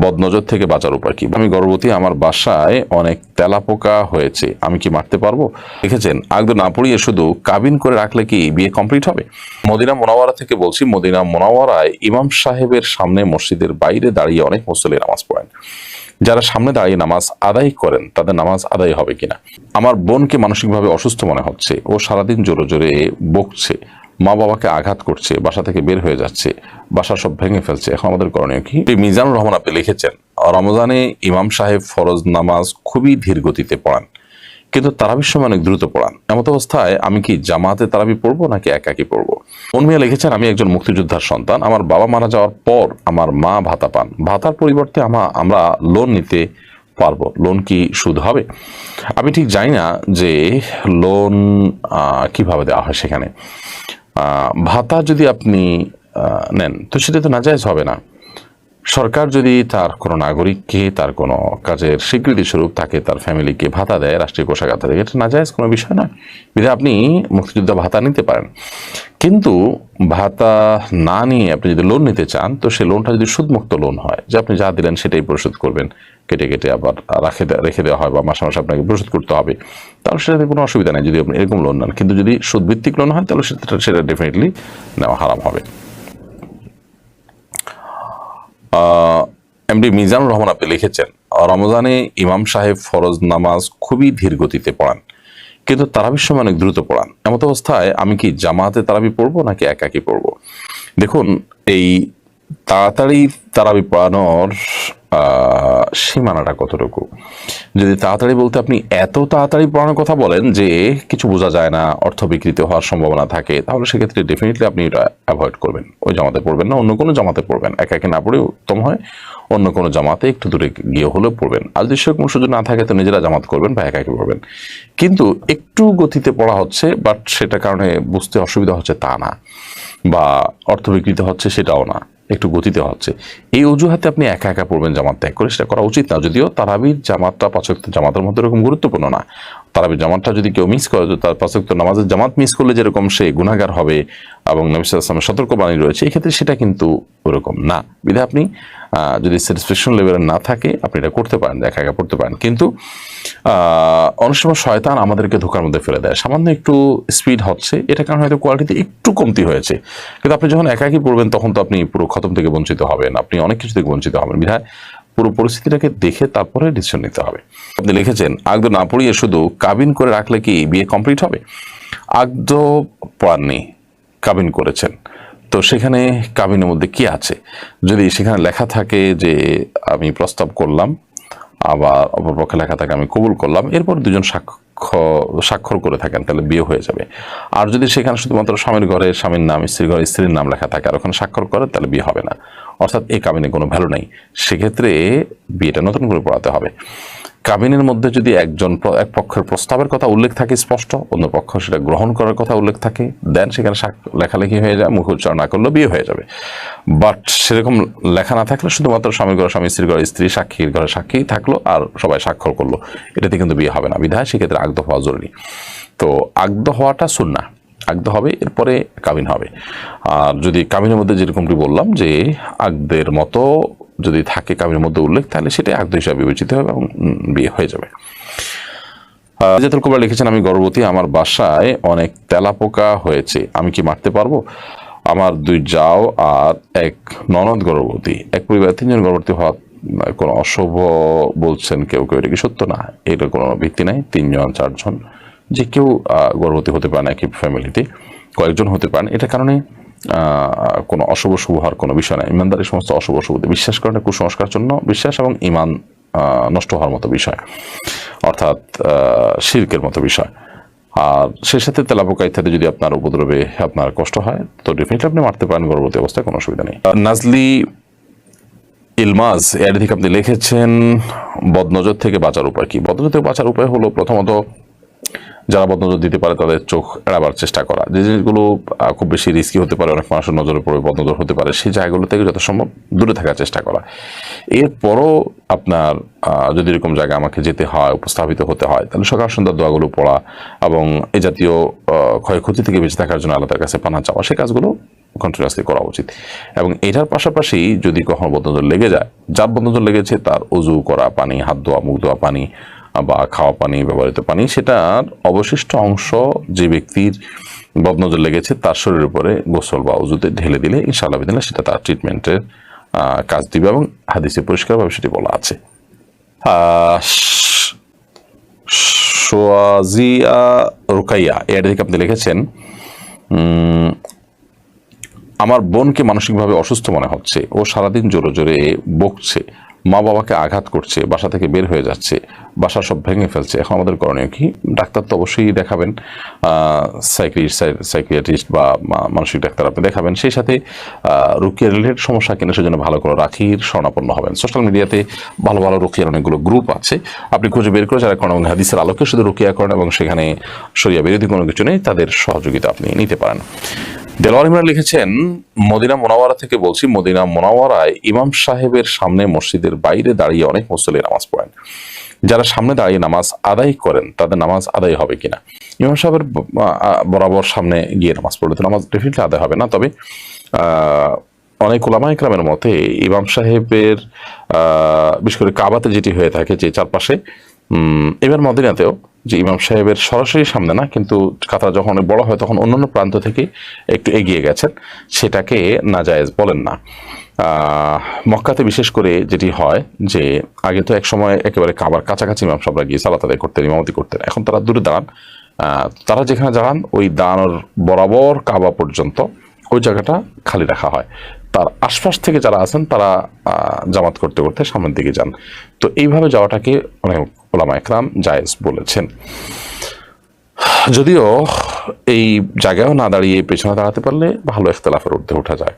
বদনজর থেকে বাঁচার উপায় কি? আমি গর্ভবতী, আমার বাসায় অনেক তেলাপোকা হয়েছে। আমি কি মারতে পারব? দেখেছেন আগদ না পড়িয়ে শুধু কাবিন করে রাখলে কি বিয়ে কমপ্লিট হবে? মদিনা মোনাওয়ারা থেকে বলছি, মদিনা মোনাওয়ারায় ইমাম সাহেবের সামনে মসজিদের বাইরে দাঁড়িয়ে অনেক মুসল্লি নামাজ পড়েন। যারা সামনে দাঁড়িয়ে নামাজ আদায় করেন, তাদের নামাজ আদায় হবে কিনা? আমার বোনকে মানসিকভাবে অসুস্থ মনে হচ্ছে। ও সারাদিন জোরে জোরে বকছে। মা বাবাকে আঘাত করছে, বাসা থেকে বের হয়ে যাচ্ছে, বাসা সব ভেঙে ফেলছে। এখন আমাদের করণীয় কি? মিজানুর রহমান আপনি লিখেছেন, রমজানে ইমাম সাহেব ফরজ নামাজ খুবই ধীর গতিতে পড়ান, কিন্তু তারাবির সময় অনেক দ্রুত পড়ান। এমত অবস্থায় আমি কি জামাতে তারাবি পড়ব নাকি একাকি পড়ব? উন্মিয়া লিখেছেন, আমি একজন মুক্তিযোদ্ধার সন্তান, আমার বাবা মারা যাওয়ার পর আমার মা ভাতা পান। ভাতার পরিবর্তে আমা, আমরা লোন নিতে পারব। লোন কি সুদ হবে? আমি ঠিক জানি না যে লোন কীভাবে দেওয়া হয় সেখানে। ভাতা যদি আপনি নেন তো সেটা তো নাজায়জ হবে না। সরকার যদি তার কোনো নাগরিককে তার কোনো কাজের স্বীকৃতি স্বরূপ তাকে তার ফ্যামিলিকে ভাতা দেয়, রাষ্ট্রীয় কোষাগার থেকে এটা নাজায়জ কোনো বিষয় না যদি আপনি মুক্তিযোদ্ধা ভাতা নিতে পারেন, কিন্তু ভাতা না নিয়ে আপনি যদি লোন নিতে চান, তো সেই লোনটা যদি সুদমুক্ত লোন হয়, যে আপনি যা দিলেন সেটাই পরিশোধ করবেন, কেটে কেটে আবার রাখে রেখে দেওয়া হয় বা মাসে মাসে আপনাকে পরিশোধ করতে হবে, তাহলে সেটাতে কোনো অসুবিধা নেই যদি আপনি এরকম লোন নেন। কিন্তু যদি সুদভিত্তিক লোন হয়, তাহলে সেটা সেটা ডেফিনেটলি নেওয়া হারাম হবে। এমডি মিজানুর রহমান আপনি লিখেছেন, রমজানে ইমাম সাহেব ফরজ নামাজ খুবই ধীর গতিতে পড়ান, কিন্তু তারাবির সময় অনেক দ্রুত পড়ান। এমত অবস্থায় আমি কি জামাতে তারাবি পড়ব নাকি একাকি পড়ব? দেখুন, এই তাড়াতাড়ি তারাবি পড়ানোর সীমানাটা কতটুকু? যদি তাড়াতাড়ি বলতে আপনি এত তাড়াতাড়ি পড়ানোর কথা বলেন যে কিছু বোঝা যায় না, অর্থ বিকৃত হওয়ার সম্ভাবনা থাকে, তাহলে সেক্ষেত্রে ডেফিনেটলি আপনি এটা অ্যাভয়েড করবেন। ওই জামাতে পড়বেন না, অন্য কোনো জামাতে পড়বেন। একা একে না পড়ে উত্তম হয়, অন্য কোনো জামাতে একটু দূরে গিয়ে হলেও পড়বেন। আর যদি সেরকম সুযোগ না থাকে, তো নিজেরা জামাত করবেন বা একা একে পড়বেন। কিন্তু একটু গতিতে পড়া হচ্ছে বাট সেটা কারণে বুঝতে অসুবিধা হচ্ছে তা না, বা অর্থ বিকৃত হচ্ছে সেটাও না। একটু গতিতে হচ্ছে। এই অজুহাতে আপনি একা একা পড়বেন জামাত ত্যাগ করে, সেটা করা উচিত না। যদিও তারাবির জামাতটা পাঁচ জামাতের মধ্যে এরকম গুরুত্বপূর্ণ না। তারাবির জামাতটা যদি কেউ মিস করে, তো তার পাচক নামাজের জামাত মিস করলে যেরকম সে গুনাগার হবে এবং নবী আসলামের সতর্কবাণী রয়েছে, এক্ষেত্রে সেটা কিন্তু ওরকম না। বিধে আপনি যদি স্যাটিসফ্যাকশন লেভেলের না থাকে, আপনি এটা করতে পারেন, একা একা পড়তে পারেন। কিন্তু অনেক সময় শয়তান আমাদেরকে ধোকার মধ্যে ফেলে দেয়। সামান্য একটু স্পিড হচ্ছে এটা কারণে হয়তো কোয়ালিটিতে একটু কমতি হয়েছে। কিন্তু আপনি যখন একাকি পড়বেন, তখন তো আপনি পুরো খতম থেকে বঞ্চিত হবেন, আপনি অনেক কিছু থেকে বঞ্চিত হবেন। বিধায় পুরো পরিস্থিতিটাকে দেখে তারপরে ডিসিশন নিতে হবে। আপনি লিখেছেন আগদ না পড়িয়ে শুধু কাবিন করে রাখলে কি বিয়ে কমপ্লিট হবে? আগদ পড়াননি কাবিন করেছেন। তো সেখানে কাবিনের মধ্যে কি আছে? যদি সেখানে লেখা থাকে যে, আমি প্রস্তাব করলাম আবার অপরপক্ষে লেখা থাকে আমি কবুল করলাম। এরপর দুজন সাক্ষ্য, স্বাক্ষর করে থাকেন, তাহলে বিয়ে হয়ে যাবে। আর যদি সেখানে শুধুমাত্র স্বামীর ঘরে স্বামীর নাম, স্ত্রীর ঘরে স্ত্রীর নাম লেখা থাকে, আর ওখানে স্বাক্ষর করে, তাহলে বিয়ে হবে না। অর্থাৎ এই কাবিনে কোনো ভ্যালু নেই। সেক্ষেত্রে বিয়েটা নতুন করে পড়াতে হবে। কাবিনের মধ্যে যদি একজন এক পক্ষের প্রস্তাবের কথা উল্লেখ থাকে স্পষ্ট, অন্য পক্ষ সেটা গ্রহণ করার কথা উল্লেখ থাকে, দেন সেখানে লেখালেখি হয়ে যায় মুখ উচ্চারণ না করলেও বিয়ে হয়ে যাবে। বাট সেরকম লেখা না থাকলে শুধুমাত্র স্বামীর ঘরে স্বামী স্ত্রীর ঘরে স্ত্রী, সাক্ষীর ঘরে সাক্ষী থাকল আর সবাই স্বাক্ষর করল। এটাতে কিন্তু বিয়ে হবে না বিধায়, সেক্ষেত্রে আগদ হওয়া জরুরি। তো আগদ হওয়াটা সুন্না আগদ হবে, এরপরে কাবিন হবে। আর যদি কাবিনের মধ্যে যেরকমটি বললাম যে আগদের মতো যদি থাকে কাবিনের মধ্যে উল্লেখ, তাহলে সেটাই আগদ হিসাবে বিবেচিত হবে এবং বিয়ে হয়ে যাবে। জাতুল কুমার লিখেছেন, আমি গর্ভবতী, আমার বাসায় অনেক তেলাপোকা হয়েছে, আমি কি মারতে পারব? আমার দুই যাও আর এক ননদ গর্ভবতী। এক পরিবারের তিনজন গর্ভবতী হওয়া কোনো অশুভ বলছেন কেউ কেউ, এটা কি সত্য? না এটা কোনো ভিত্তি নাই। তিনজন, চারজন, যে কেউ গর্ভবতী হতে পারে না, একই ফ্যামিলিতে কয়েকজন হতে পারেন এটা কারণে কোনো অশুভ শুভ হওয়ার কোনো বিষয় নাই। ইমানদার সমস্ত অশুভ শুভতে বিশ্বাস করেন কুসংস্কার জন্য বিশ্বাস এবং ইমান নষ্ট হওয়ার মতো বিষয়। অর্থাৎ আহ, শিরকের মতো বিষয়। আর সেই সাথে তেলাপোকা ইত্যাদি যদি আপনার উপদ্রবে আপনার কষ্ট হয় তো ডেফিনেটলি আপনি মারতে পারেন গর্ভবতী অবস্থায় কোনো অসুবিধা নেই। নাজলি ইলমাজ এর দিকে আপনি লিখেছেন বদনজর থেকে বাঁচার উপায় কি? বদনজর থেকে বাঁচার উপায় হলো প্রথমত যারা বদনজর দিতে পারে তাদের চোখ এড়াবার চেষ্টা করা। যে জিনিসগুলো খুব বেশি রিস্কি হতে পারে, অনেক মানুষের নজরে পড়ে বদনজর হতে পারে, সেই জায়গাগুলো থেকে যত সম্ভব দূরে থাকার চেষ্টা করা। এরপরও আপনার যদি এরকম জায়গায় আমাকে যেতে হয়, উপস্থাপিত হতে হয়, তাহলে সকাল সন্ধ্যার দোয়াগুলো পড়া এবং এ জাতীয় ক্ষয়ক্ষতি থেকে বেঁচে থাকার জন্য আল্লাহর কাছে পানা চাওয়া, সেই কাজগুলো কন্টিনিউয়াসলি করা উচিত। এবং এটার পাশাপাশি যদি কখনো বদনজর লেগে যায়, যার বদনজর লেগেছে তার অজু করা, পানি, হাত ধোয়া, মুখ ধোয়া, পানি বা খাওয়া পানি, ব্যবহৃত পানি, সেটার অবশিষ্ট অংশ যে ব্যক্তির বদনজর লেগেছে, তার শরীরের উপরে গোসল বা অজুতে ঢেলে দিলে ইনশাআল্লাহ দিলে সেটা তার ট্রিটমেন্টের কাজ দিবে এবং হাদিসে পরিষ্কারভাবে সেটি বলা আছে। সোয়াজিয়া রুকাইয়া এর থেকে আপনি লিখেছেন? আমার বোনকে মানসিকভাবে অসুস্থ মনে হচ্ছে ও সারাদিন জোরে জোরে বকছে। মা বাবাকে আঘাত করছে, বাসা থেকে বের হয়ে যাচ্ছে, বাসা সব ভেঙে ফেলছে। এখন আমাদের করণীয় কি? ডাক্তার তো অবশ্যই দেখাবেন সাইক্রিয়াটিস্ট বা মানসিক ডাক্তার আপনি দেখাবেন। সেই সাথে রুকিয়া রিলেটেড সমস্যা কিনা সেজন্য ভালো করে রাখির স্বর্ণাপন্ন হবেন। সোশ্যাল মিডিয়াতে ভালো ভালো রুকিয়ার অনেকগুলো গ্রুপ আছে। আপনি খুঁজে বের করে যারা কোনো হাদিসের আলোকে শুধু রুকিয়া করেন এবং সেখানে সরিয়া বিরোধী কোনো কিছু নেই, তাদের সহযোগিতা আপনি নিতে পারেন। দেলোয়ার ইমরান লিখেছেন, মদিনা মোনাওয়ারা থেকে বলছি, মদিনা মোনাওয়ারায় ইমাম সাহেবের সামনে মসজিদের বাইরে দাঁড়িয়ে অনেক মুসল্লি নামাজ পড়েন। যারা সামনে দাঁড়িয়ে নামাজ আদায় করেন, তাদের নামাজ আদায় হবে কিনা? ইমাম সাহেবের বরাবর সামনে গিয়ে নামাজ পড়লে তো নামাজ ডেফিনেটলি আদায় হবে না, তবে অনেক ওলামা ইকরামের মতে ইমাম সাহেবের বিশেষ করে কাবাতে যেটি হয়ে থাকে যে চারপাশে এবার মদিনাতেও যে ইমাম সাহেবের সরাসরি সামনে না, কিন্তু কাতার যখন বড় হয়, তখন অন্যান্য প্রান্ত থেকে একটু এগিয়ে গেছেন। সেটাকে নাজায়েজ বলেন না। মক্কাতে বিশেষ করে যেটি হয় যে, আগে তো এক সময় একেবারে কাবার কাছাকাছি ইমাম সাহেবরা গিয়ে সালাত আদায় করতেন, ইমামতি করতেন। এখন তারা দূরে দাঁড়ান। তারা যেখানে দাঁড়ান, ওই দাঁড়ানোর বরাবর কাবা পর্যন্ত ওই জায়গাটা খালি রাখা হয়। তার আশপাশ থেকে যারা আছেন, তারা জামাত করতে করতে সামনের দিকে যান। তো এইভাবে যাওয়াটাকে অনেক ওলামা একরাম জায়েজ বলেছেন। যদিও এই জায়গায় না দাঁড়িয়ে পেছনে দাঁড়াতে পারলে ভালো ইখতলাফের ঊর্ধ্বে ওঠা যায়।